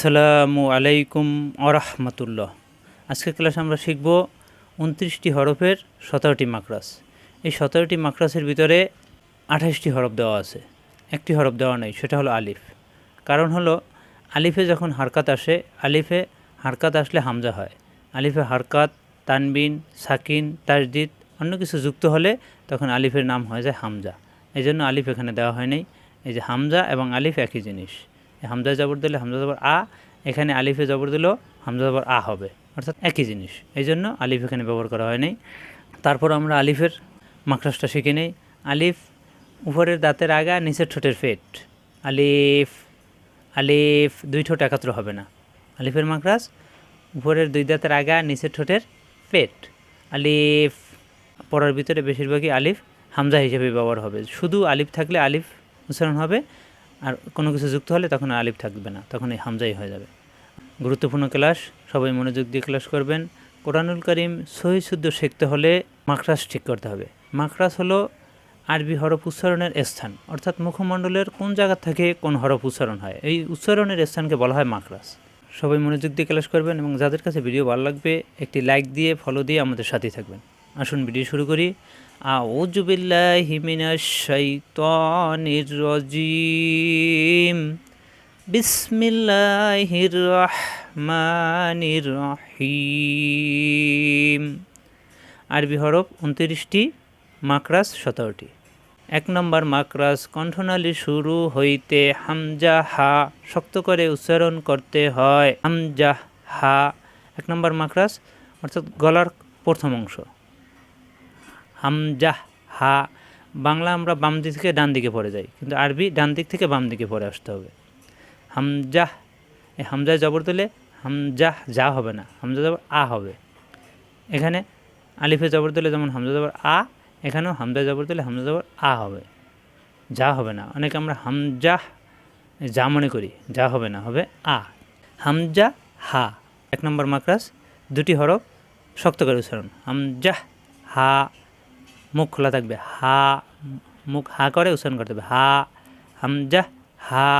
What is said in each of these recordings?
আসসালামু আলাইকুম আরহামতুল্লাহ আজকের ক্লাসে আমরা শিখব উনত্রিশটি হরফের সতেরোটি মাকরাস এই সতেরোটি মাকরাসের ভিতরে আঠাশটি হরফ দেওয়া আছে। একটি হরফ দেওয়া নেই, সেটা হলো আলিফ। কারণ হলো, আলিফে যখন হারকাত আসে, আলিফে হারকাত আসলে হামজা হয়। আলিফে হারকাত, তানবিন, সাকিন, তাজদিদ, অন্য কিছু যুক্ত হলে তখন আলিফের নাম হয়ে যায় হামজা। এই জন্য আলিফ এখানে দেওয়া হয় নাই এই যে হামজা এবং আলিফ একই জিনিস। হামজা জবর দিলে হামজা জবর আ, এখানে আলিফে জবর দিলেও হামজা জবর আ হবে। অর্থাৎ একই জিনিস। এই জন্য আলিফ এখানে ব্যবহার করা হয় নাই। তারপর আমরা আলিফের মাকড়াসটা শিখে নেই। আলিফ উপরের দাঁতের আগা, নিচের ঠোঁটের ফেট। আলিফ আলিফ, দুই ঠোঁট একাত্র হবে না। আলিফের মাকড়াস উপরের দুই দাঁতের আগা, নিচের ঠোঁটের পেট আলিফ, পড়ার ভিতরে বেশিরভাগই আলিফ হামজা হিসেবে ব্যবহার হবে। শুধু আলিফ থাকলে আলিফ উচ্চারণ হবে আর কোনো কিছু যুক্ত হলে তখন আলিফ থাকবে না, তখন এই হামজাই হয়ে যাবে। গুরুত্বপূর্ণ ক্লাস, সবাই মনোযোগ দিয়ে ক্লাস করবেন। কোরআনুল করিম সহি শুদ্ধ শিখতে হলে মাকরাস ঠিক করতে হবে। মাকরাস হলো আরবি হরফ উচ্চারণের স্থান, অর্থাৎ মুখমণ্ডলের কোন জায়গা থেকে কোন হরফ উচ্চারণ হয়। এই উচ্চারণের স্থানকে বলা হয় মাকরাস সবাই মনোযোগ দিয়ে ক্লাস করবেন এবং যাদের কাছে ভিডিও ভালো লাগবে, একটি লাইক দিয়ে ফলো দিয়ে আমাদের সাথেই থাকবেন। আসুন ভিডিও শুরু করি। রাজিম। বিসমিল্লাহির রহমানির রহিম। আরবি হরফ উনত্রিশটি মাকরাস সতেরোটি। এক নম্বর মাকরাস কণ্ঠনালী শুরু হইতে হামজা হা শক্ত করে উচ্চারণ করতে হয়। হামজা হা, এক নম্বর মাকরাস অর্থাৎ গলার প্রথম অংশ। হামজা হা, বাংলা আমরা বাম দিক থেকে ডান দিকে পড়ে যাই, কিন্তু আরবি ডান দিক থেকে বাম দিকে পড়ে আসতে হবে। হামজাহ, এই হামজায় জবর দিলে হামজাহ যা হবে না হামজা জবর আ হবে। এখানে আলিফে জবর দিলে যেমন হামজা জবর আ, এখানেও হামজা জবর দিলে হামজা জবর আ হবে। যা হবে না, অনেকে আমরা হামজাহ, যা মনে করি, যা হবে না, হবে আ। হামজা হা, এক নম্বর মাকরাস দুটি হরফ শক্ত করে উচ্চারণ। হামজাহ, হা মুখ খোলা থাকবে, হা, মুখ হা করে উচ্চারণ করতে হবে, হা, হামজা, হা।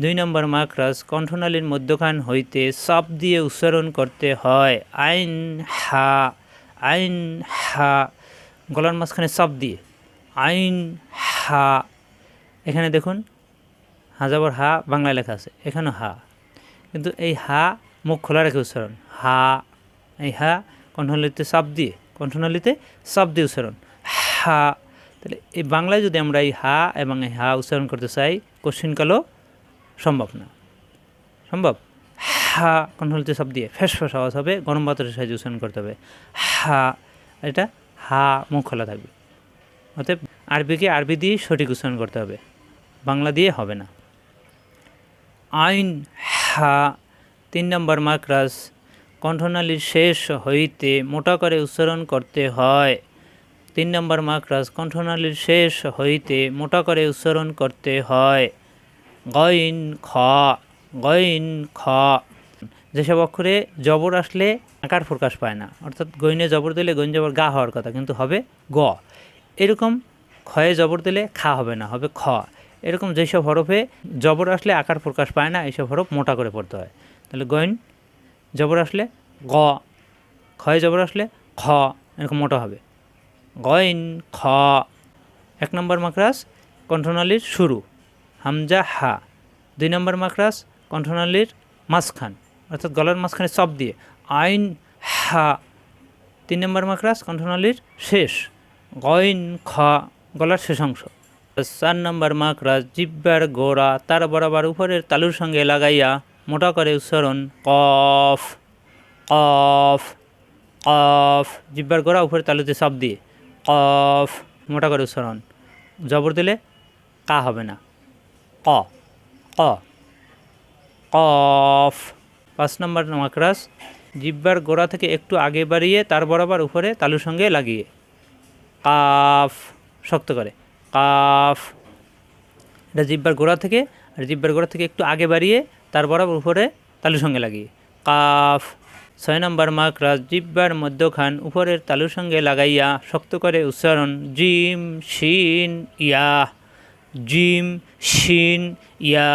দুই নম্বর মাকরাস কণ্ঠনালীর মধ্যখান হইতে সব দিয়ে উচ্চারণ করতে হয়, আইন, হা আইন, হা। গলার মাঝখানে সব দিয়ে, আইন, হা। এখানে দেখুন, হাজাবর হা, বাংলায় লেখা আছে, এখানেও হা। কিন্তু এই হা মুখ খোলা রেখে উচ্চারণ, হা, এই হা কণ্ঠনালীতে সব দিয়ে, কণ্ঠনালীতে সব দিয়ে উচ্চারণ। হা, তাহলে এই বাংলায় যদি আমরা এই হা এবং এই হা উচ্চারণ করতে চাই কোশ্চিনকালও সম্ভব না। সম্ভব? হা কণ্ঠনালীতে সব দিয়ে ফ্যাস ফ্যাস আওয়াজ হবে, গরম বাতাসের সাহায্যে উচ্চারণ করতে হবে। হা এটা হা মুখ খোলা থাকবে। অতএব আরবিকে আরবি দিয়ে সঠিক উচ্চারণ করতে হবে। বাংলা দিয়ে হবে না। আইন, হা, তিন নম্বর মাকরাস কণ্ঠনালীর শেষ হইতে মোটা করে উচ্চারণ করতে হয়। তিন নম্বর মাকরাস কণ্ঠনালীর শেষ হইতে মোটা করে উচ্চারণ করতে হয়। গইন খ গইন খ। যেসব অক্ষরে জবর আসলে আকার প্রকাশ পায় না, অর্থাৎ গইনে জবর দিলে গইন জবর গা হওয়ার কথা, কিন্তু হবে গ। এরকম ক্ষয়ে জবর দিলে খা হবে না, হবে খ। এরকম যেসব হরফে জবর আসলে আকার প্রকাশ পায় না, এইসব হরফ মোটা করে পড়তে হয়। তাহলে গইন জবর আসলে গ, ক্ষয়ে জবর আসলে খ, এরকম মোটা হবে। গইন খ। এক নম্বর মাকরাস কণ্ঠনালীর শুরু। হামজা, হা। দুই নম্বর মাকরাস কণ্ঠনালীর মাঝখান। অর্থাৎ গলার মাঝখানে সব দিয়ে। আইন, হা। তিন নম্বর মাকরাস কণ্ঠনালীর শেষ। গইন খ। গলার শেষ অংশ। চার নম্বর মাকরাস জিব্বার গোড়া তার বরাবর উপরের তালুর সঙ্গে লাগাইয়া মোটা করে উচ্চারণ, কফ। কফ। কফ। জিব্বার গোড়া উপরের তালুতে সব দিয়ে। কফ মোটা করে উচ্চারণ। জবর দিলে কা হবে না। ক ক কফ পাঁচ নম্বর মাকরাস জিব্বার গোড়া থেকে একটু আগে বাড়িয়ে, তার বরাবর উপরে তালুর সঙ্গে লাগিয়ে। কাফ, শক্ত করে। কাফ। এটা জিব্বার গোড়া থেকে, আর জিব্বার গোড়া থেকে একটু আগে বাড়িয়ে, তার বরাবর উপরে তালুর সঙ্গে লাগিয়ে। কাফ। ছয় নম্বর মাকরাস জিব্বার মধ্যখান উপরের তালুর সঙ্গে লাগাইয়া শক্ত করে উচ্চারণ, জিম শিন ইয়া, জিম শিন ইয়া,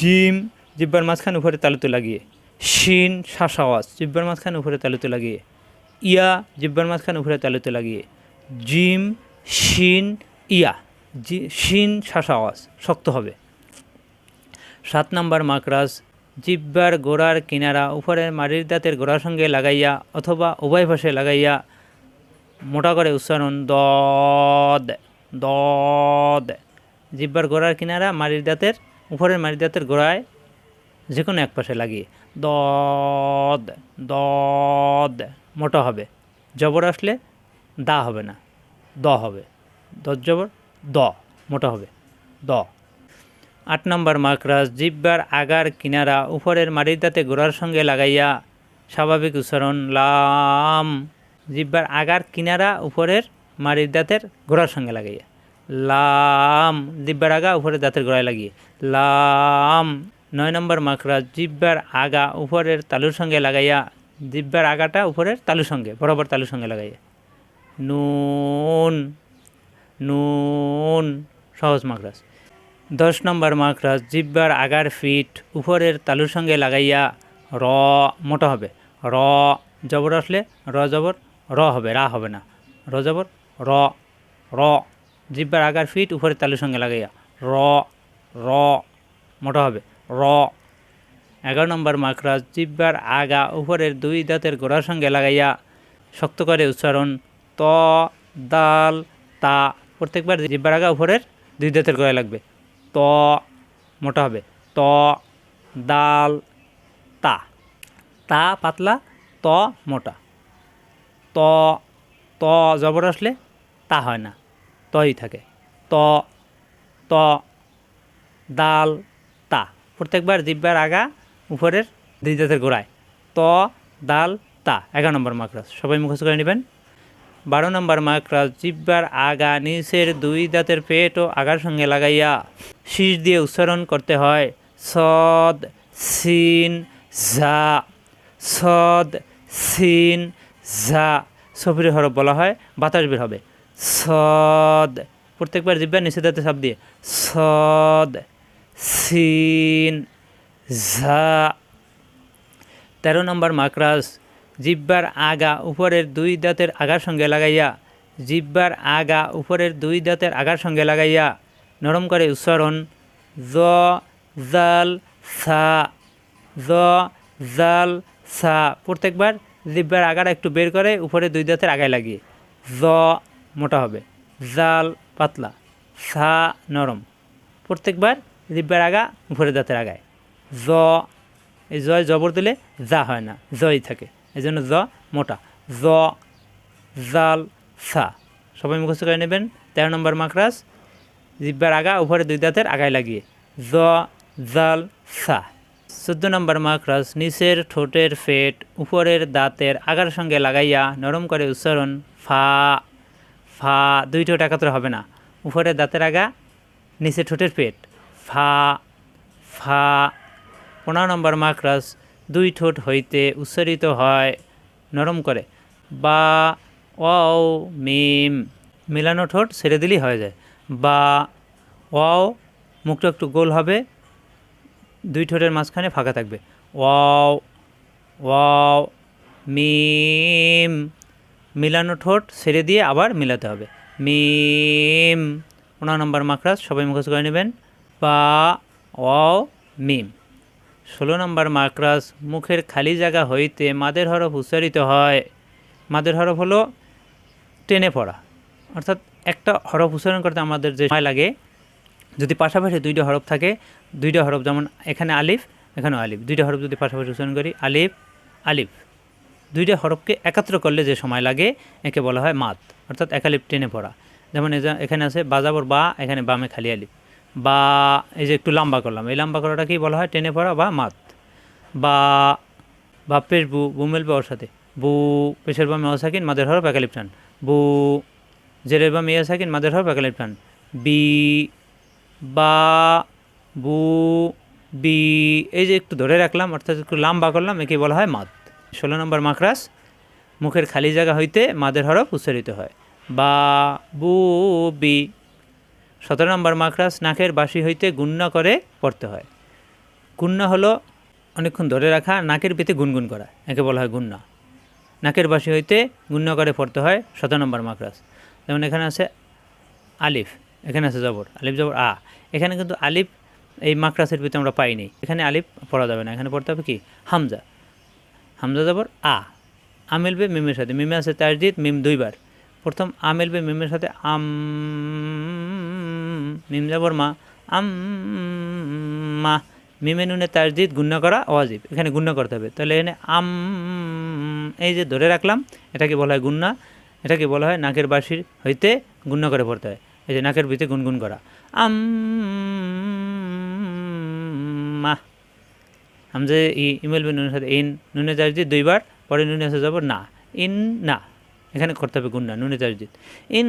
জিম। জিব্বার মাঝখান উপরে তালুতে লাগিয়ে, শিন শ্বাস আওয়াজ জিব্বার মাঝখান উপরে তালুতে লাগিয়ে, ইয়া। জিব্বার মাঝখান উপরে তালুতে লাগিয়ে, জিম শিন ইয়া, জি, শিন শ্বাস আওয়াজ শক্ত হবে। সাত নাম্বার মাকরাজ জিব্বার গোড়ার কিনারা, উপরের মাটির দাঁতের গোড়ার সঙ্গে লাগাইয়া অথবা উভয় পাশে লাগাইয়া মোটা করে উচ্চারণ দদ দদ। জিব্বার গোড়ার কিনারা মাটির দাঁতের, উপরের মাটির দাঁতের গোড়ায় যে কোনো এক পাশে লাগিয়ে দদ দদ। মোটা হবে। জবর আসলে দা হবে না, দ হবে। দজ জবর, দ। মোটা হবে। দ। আট নম্বর মাকরাজ জিব্বার আগার কিনারা, উপরের মাটির দাঁতে গোড়ার সঙ্গে লাগাইয়া স্বাভাবিক উচ্চারণ, লাম। জিব্বার আগার কিনারা, উপরের মাটির দাঁতের গোড়ার সঙ্গে লাগাইয়া। লাম। জিব্বার আগা, উপরের দাঁতের গোড়ায় লাগিয়ে। লাম। নয় নম্বর মাকরাজ জিব্বার আগা, উপরের তালুর সঙ্গে লাগাইয়া। জিব্বার আগাটা উপরের তালুর সঙ্গে, বরাবর তালুর সঙ্গে লাগাইয়া। নুন। নুন। সহজ মাকরাজ দশ নম্বর মাকরাজ জিব্বার আগার ফিট উপরের তালুর সঙ্গে লাগাইয়া র মোটা হবে। র জবর আসলে র জবর, র হবে, রা হবে না। র জবর, র র। জিব্বার আগার ফিট উপরের তালুর সঙ্গে লাগাইয়া র র, মোটা হবে, র। এগারো নম্বর মাকরাজ জিব্বার আগা উপরের দুই দাঁতের গোড়ার সঙ্গে লাগাইয়া শক্ত করে উচ্চারণ ত, দাল, তা। প্রত্যেকবার জিব্বার আগা উপরের দুই দাঁতের গোড়ায় লাগবে। ত মোটা হবে। ত, দাল, তা। তা পাতলা, ত মোটা। ত ত জবর আসলে তা হয় না, তই থাকে। ত ত, দাল, তা। প্রত্যেকবার জিব্বার আগা উপরের দুই দাঁতের গোড়ায়। ত, দাল, তা। এগারো নম্বর মাকরাজ। সবাই মুখস্থ করে নেবেন। বারো নম্বর মাকরাজ জিব্বার আগা নিচের দুই দাঁতের পেট ও আগার সঙ্গে লাগাইয়া শীষ দিয়ে উচ্চারণ করতে হয়। সদ, সিন ঝা সদ, সিন ঝা সফির হরফ বলা হয়, বাতাস বের হবে। সদ। প্রত্যেকবার জিব্বার নিচে দাঁতে সাপ দিয়ে। সদ, সিন ঝা তেরো নম্বর মাকরাজ জিব্বার আগা উপরের দুই দাঁতের আগার সঙ্গে লাগাইয়া, জিব্বার আগা উপরের দুই দাঁতের আগার সঙ্গে লাগাইয়া নরম করে উচ্চারণ, জ, জাল, সা, জ, জাল, সা। প্রত্যেকবার জিব্বার আগাটা একটু বের করে উপরে দুই দাঁতের আগায় লাগিয়ে, জ মোটা হবে, জাল পাতলা, সা নরম। প্রত্যেকবার জিব্বার আগা উপরে দাঁতের আগায়, জ। এই জয় জবর দিলে যা হয় না জয় থাকে। এই জন্য জ মোটা। জ জাল, সা। সবাই মুখস্থ করে নেবেন। তেরো নম্বর মাকরাস জিব্বার আগা, উপরে দুই দাঁতের আগায় লাগিয়ে। জ জাল, সা। চোদ্দ নম্বর মাকরাজ, নিচের ঠোঁটের ফেট, উপরের দাঁতের আগার সঙ্গে লাগাইয়া নরম করে উচ্চারণ ফা। ফা দুই ঠোঁট একাত্র হবে না। উপরের দাঁতের আগা নিচে ঠোঁটের পেট ফা ফা। পনেরো নম্বর মাকরাস দুই ঠোঁট হইতে উচ্চারিত হয়, নরম করে। বা, ওয়াও, মিম, মিলানো ঠোঁট ছেড়ে দিলেই হয়ে যায়। বা, ওয়াও, মুখটা একটু গোল হবে, দুই ঠোঁটের মাঝখানে ফাঁকা থাকবে। ওয়াও ওয়াও, মিম, মিলানো ঠোঁট ছেড়ে দিয়ে আবার মিলাতে হবে। মিম, পনেরো নম্বর মাকরাস সবাই মুখস্থ করে নেবেন। বা, ওয়াও, মিম। ষোলো নম্বর মাকরাস মুখের খালি জায়গা হইতে মাদের হরফ উচ্চারিত হয়। মাদের হরফ হলো টেনে পড়া। অর্থাৎ একটা হরফ উচ্চারণ করতে আমাদের যে সময় লাগে, যদি পাশাপাশি দুইটা হরফ থাকে, দুইটা হরফ যেমন এখানে আলিফ, এখানেও আলিফ। দুইটা হরফ যদি পাশাপাশি উচ্চারণ করি, আলিফ আলিফ। দুইটা হরফকে একাত্র করলে যে সময় লাগে, একে বলা হয় মাত অর্থাৎ একালিপ টেনে পড়া। যেমন এখানে আছে বাজাবর বা, এখানে বামে খালি আলিফ। বা এই যে একটু লম্বা করলাম, এই লম্বা করাটাকেই বলা হয় টেনে পড়া বা মাত। বা বা পেশ বু বু মেলবে ওর সাথে। বু পেশের বা মেয়া সাকিন মাদের হরফ একালিপ টান বু জেরের বা মেয়া সাকিন মাদের হরফ একালিপ টান বি বা বু বি, এই যে একটু ধরে রাখলাম, অর্থাৎ একটু লম্বা করলাম একে বলা হয় মাদ ষোলো নম্বর মাকরাস, মুখের খালি জায়গা হইতে মাদের হরফ উচ্চারিত হয়। বা বু বি সতেরো নম্বর মাকরাস নাকের বাসি হইতে গুণ্য করে পড়তে হয়। গুন্না হলো অনেকক্ষণ ধরে রাখা, নাকের পেতে গুনগুন করা, একে বলা হয় গুন্না নাকের বাসি হইতে গুণ্য করে পড়তে হয় শত নম্বর মাকরাস যেমন এখানে আছে আলিফ, এখানে আছে জবর, আলিফ, জবর, আ। এখানে কিন্তু আলিফ এই মাকরাসের ভিতরে আমরা পাইনি। এখানে আলিফ পড়া যাবে না, এখানে পড়তে হবে কি? হামজা। হামজা, জবর, আ। আ মিলবে মিমের সাথে। মিমে আছে তারজিদ মিম দুইবার। প্রথম আ মিলবে মিমের সাথে, আম মিম জবর মা আম মা মিমে নুনে তারজিদ গুণ্য করা ওয়াজিব। এখানে গুণ্য করতে হবে। তাহলে এখানে আম, এই যে ধরে রাখলাম, এটাকে বলা হয় গুন্না এটাকে বলা হয় নাকের বাসির হইতে গুণ্য করে পড়তে হয়। এই যে নাকের ভিতরে গুনগুন করা। আম মা হামজে ই ইমেল বে নুনের সাথে ইন, নুনে তারজিদ দুইবার, পরে নুনে আসে যাব না। ইন না। এখানে করতে হবে গুন্না নুনে তারজিদ ইন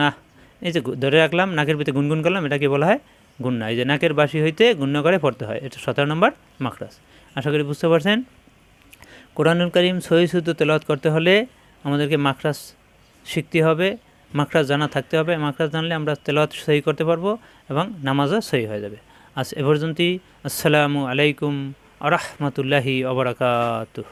না এই যে ধরে রাখলাম, নাকের ভিতরে গুনগুন করলাম, এটাকে বলা হয় গুন্না এই যে নাকের বাসি হইতে গুণ্য করে পড়তে হয়, এটা সতেরো নম্বর মাকরাস আশা করি বুঝতে পারছেন? কোরআনুল করিম সহি শুদ্ধ তেলাওয়াত করতে হলে আমাদেরকে মাকরাস শিখতে হবে মাকরাস জানা থাকতে হবে। মাকরাস জানলে আমরা তেলাওয়াত সহি করতে পারব এবং নামাজও সহি হয়ে যাবে। আজ এ পর্যন্তই। আসসালামু আলাইকুম আ রহমতুল্লাহি অবরাকাতুহ